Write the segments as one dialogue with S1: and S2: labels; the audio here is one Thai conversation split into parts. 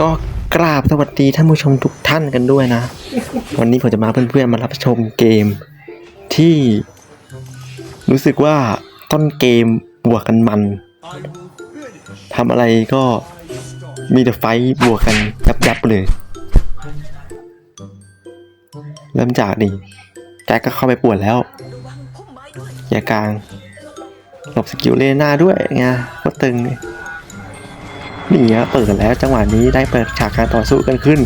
S1: ก็กราบสวัสดีท่านผู้ชมทุกท่านกันด้วยนะ วันนี้ผมจะมาเพื่อนๆมารับชมเกมที่ รู้สึกว่าต้นเกมบวกกันมันทำอะไรก็มีแต่ไฟบวกกันยับยับเลย เริ่มจากนี่แก๊กก็เข้าไปปวดแล้ว อย่ากลางหลบสกิลเลน่าด้วยไงก็ตึงเลย นี่ฮะเปิดแล้วจังหวะนี้ได้เปิดฉากการต่อสู้กันขึ้น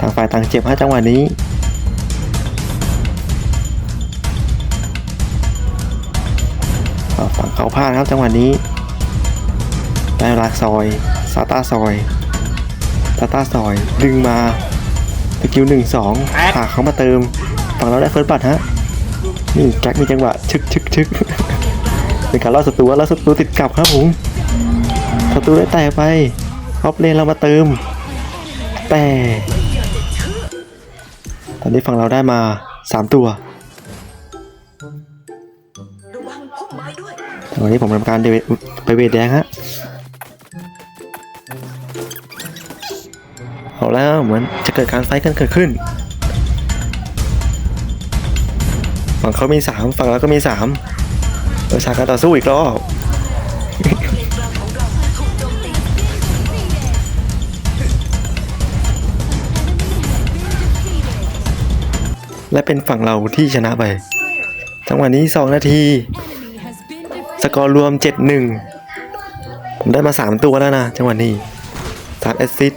S1: ต่างฝ่ายต่างเจ็บฮะจังหวะนี้ฝั่งเขาพลาดครับจังหวะนี้ได้ลาซอยซาต้าซอยซาต้าซอยดึงมาสกิลหนึ่งสองพาเขามาเติมฝั่งเราได้เฟิร์สบัตฮะนี่แก๊กมีจังหวะชึกชึกชึกเป็นการล่อศัตรูแล้วศัตรูติดกลับครับผม ตรูได้แตกไปออฟเลนเรามาเติม แต่ ตอนนี้ฝั่งเราได้มาสามตัว
S2: ระวังพุ่มไม้ด้วย
S1: วันนี้ผมทำการเดวิดไปเวทแดงฮะเอาแล้วเหมือนจะเกิดการไฟท์กันเกิดขึ้น ฝั่งเขามีสามฝั่งเราก็มีสามประชาการต่อสู้อีกรอบ และเป็นฝั่งเราที่ชนะไป จังหวะนี้ 2 นาที สกอร์รวม 7-1 ผมได้มา 3 ตัวแล้วนะ จังหวะนี้3แอสซิส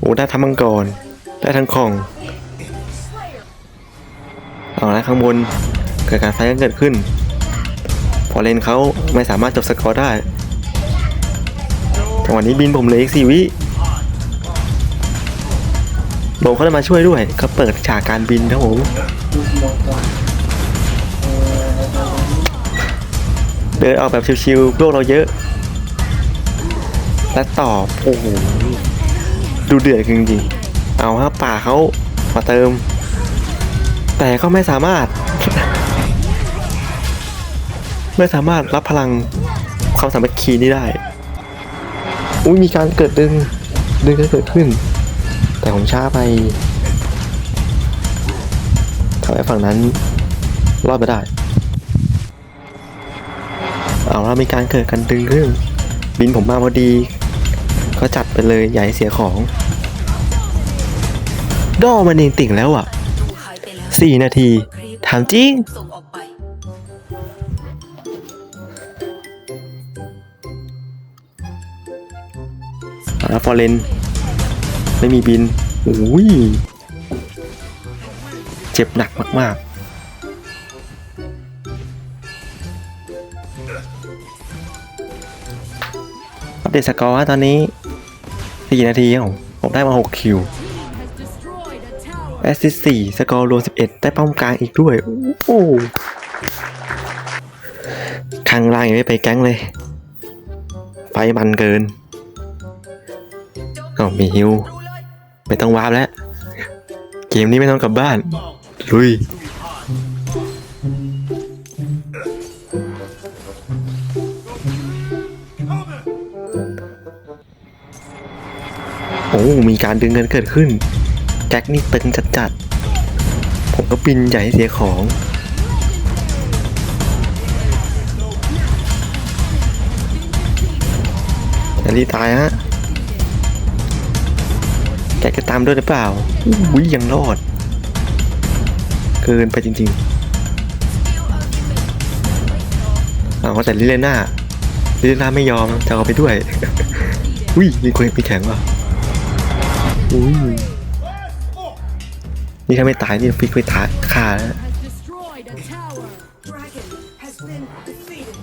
S1: โอ้ได้ทั้งมังกร ได้ทั้งของเอาละข้างบนเกิดการไฟกันเกิดขึ้น พอเลนเขาไม่สามารถจบสกอร์ได้จังหวะนี้บินผมเลยอีก4วิ โลเขาได้มาช่วยด้วยเขาเปิดฉากการบินครับผมเดินออกแบบชิวๆพวกเราเยอะ และตอบโอ้โหดูเดือดจริงๆเอาครับป่าเขามาเติม แต่ก็ไม่สามารถ ไม่สามารถรับพลังความสามัคคีนี้ได้ อุ้ยมีการเกิดดึงดึงกันเกิดขึ้น แต่ผมช้าไปทำให้ฝั่งนั้นรอดไม่ได้ เอาล้วมีการเกิดกันดึงขึ้นบินผมมาพอดี ก็จัดไปเลยให้เสียของดอมันเองติ่งแล้วอะสี่นาที ถามจริง
S2: ส่งออกไป
S1: แล้วฟอร์เรน ไม่มีบินโอ้ยเจ็บหนักมากๆอัปเดตสกอร์ฮะตอนนี้4นาทีครับผมผมได้มา 6 คิวแอสซิสสี่สกอร์รวม 11 ได้ป้อมกลางอีกด้วย โอ้โหข้างล่างยังไม่ไปแก๊งเลย ไฟมันเกินก็มีฮิว ไม่ต้องวาร์ปแล้ว เกมนี้ไม่ต้องกลับบ้าน ลุย โอ้ มีการดึงกันเกิดขึ้น แจ็คนี่ตึงจัดๆ ผมก็บินใหญ่เสียของจะรีตายฮะ แกจะตามด้วยหรือเปล่าอุ้ยยังรอด เกินไปจริงๆเอาแต่ลิเลน่าลิเลน่าไม่ยอมจะเอาไปด้วยอุ้ยมีคนมีแข็งว่ะอุ้ยนี่ถ้าไม่ตายนี่ฟิกไปตายขาแล้ว
S3: has destroyed a tower.
S2: Dragon has been defeated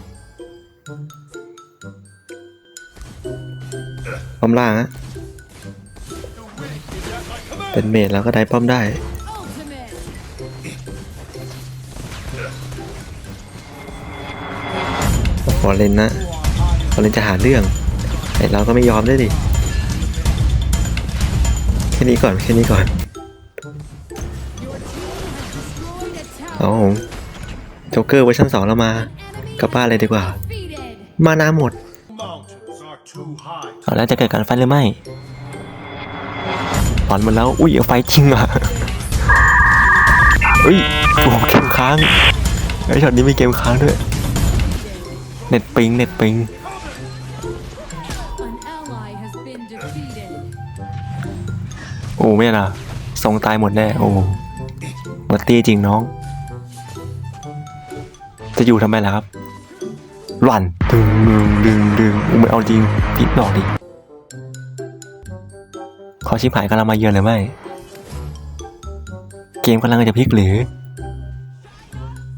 S1: ป้อมล่างฮะ เป็นเมดแล้วก็ได้ป้อมได้
S3: Ultimate.
S1: ฟอร์เรนนะฟอร์เรนจะหาเรื่องไอเราก็ไม่ยอมด้วยดิ แค่นี้ก่อน แค่นี้ก่อน เอาผมโจ๊กเกอร์เวอร์ชันสองเรามา กลับบ้านเลยดีกว่า มานาหมด เอาแล้วจะเกิดการไฟหรือไม่ หลอนหมดแล้ว อุ้ยไฟจริงอะอุ้ยโอ้โหเกมค้างไอ้ช็อตนี้มีเกมค้างด้วย เน็ตปิง เน็ตปิง
S3: An ally has been defeated.
S1: โอ้ไม่นะทรงตายหมดแน่ โอ้หมดตีจริงน้อง จะอยู่ทำไมล่ะครับหลั่นดึงดึงดึงดึงอุ้ยไม่เอาจริงพิษดอกดิ ขอชิบหายกำลังมาเยือนหรือไม่ เกมกำลังจะพลิกหรือ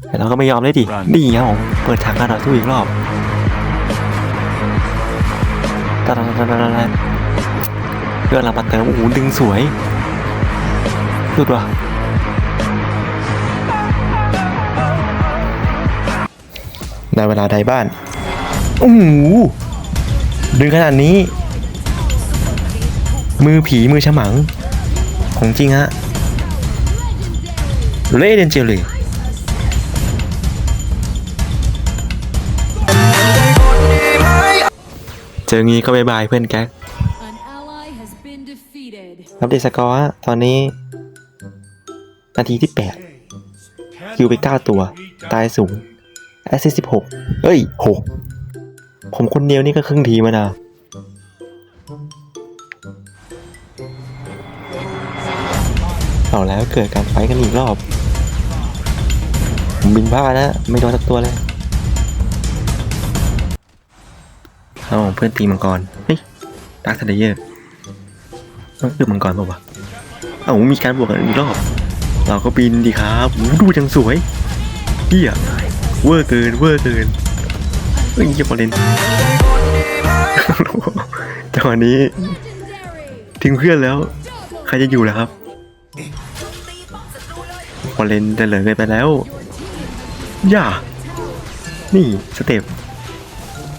S1: แต่เราก็ไม่ยอมเลยดินี่ครับผมเปิดฉากการต่อสู้อีกรอบตาตาตาตาตาเพื่อนเรามาเติมโอ้โหดึงสวยสุดว่ะในเวลาใดบ้านโอ้โหดึงขนาดนี้ มือผีมือฉมัง ของจริงฮะเลเดนเจลีเจองี้ก็บายบายเพื่อนแก๊กอัปเดตสกอร์ตอนนี้ นาทีที่ 8 คิวไป 9 ตัว ตายสูงแอสซิส16 เอ้ย 6 ผมคนเดียวนี่ก็ครึ่งทีมแล้วนะ เอาแล้วเกิดการไฟกันอีกรอบผมบินบ้าดนะไม่โดนสักตัวเลยเอาเพื่อนตีมังกรเฮ้ยดาร์คเทเลเยอร์ต้องคือมังกรป่าวะเอามีการบวกกันอีกรอบ เราก็บินดีครับดูจังสวยเฮียเวอร์เกินเวอร์เกินเฮ้ยเฮียบอลเลนจังหวะนี้ทิ้งเพื่อนแล้ว ใครจะอยู่ล่ะครับ อเลนเหลือเกินไปแล้ว อย่า นี่สเต็ป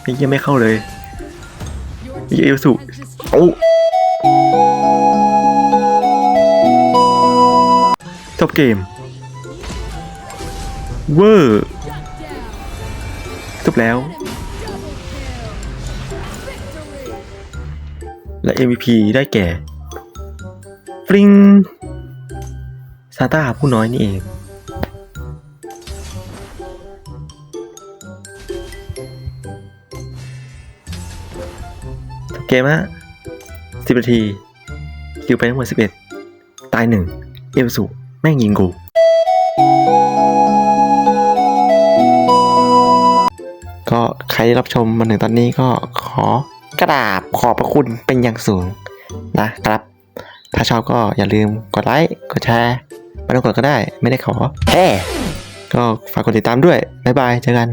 S1: ไอ้ยังไม่เข้าเลย
S3: Your
S1: ไอ้เหี้ยเอลสุโอ้จบเกม เวอร์จบแล้ว และ MVP ได้แก่ ฟริงาตาผู้น้อยนี่เอง เกมฮะสิบนาที คิวไปทั้งหมดสิบเอ็ดตายหนึ่งเอลสุแม่งยิงกู ก็ใครที่รับชมมาถึงตอนนี้ก็ขอกราบขอบพระคุณเป็นอย่างสูงนะครับ ถ้าชอบก็อย่าลืมกดไลค์ กดแชร์ ไม่ต้องกดก็ได้ ไม่ได้ขอแค่ก็ฝากกดติดตามด้วย บ๊ายบาย เจอกัน